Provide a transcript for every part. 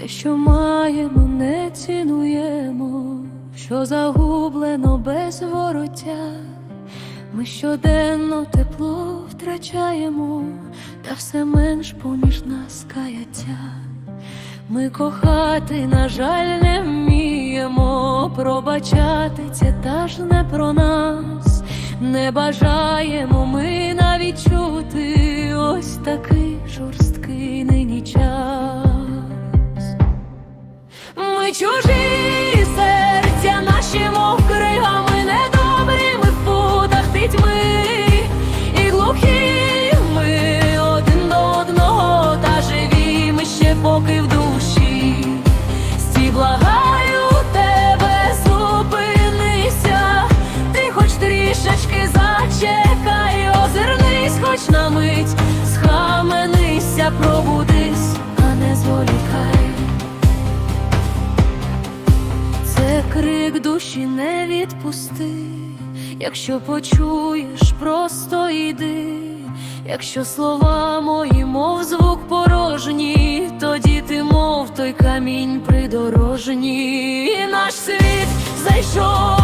те, що маємо, не цінуємо, що загублено без вороття. Ми щоденно тепло втрачаємо, та все менш поміж нас каяття. Ми кохати, на жаль, не вміємо, пробачати це та ж не про нас. Не бажаємо ми навіть чути ось такий жорсткий трішечки зачекай, озирнись, хоч на мить, схаменися, пробудись, а не зволікай. Це крик душі не відпусти, якщо почуєш, просто йди. Якщо слова мої, мов звук порожній, тоді ти, мов той камінь придорожній. І наш світ зайшов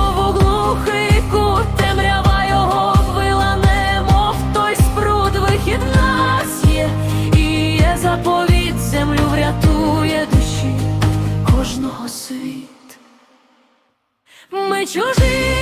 світ. Ми чужі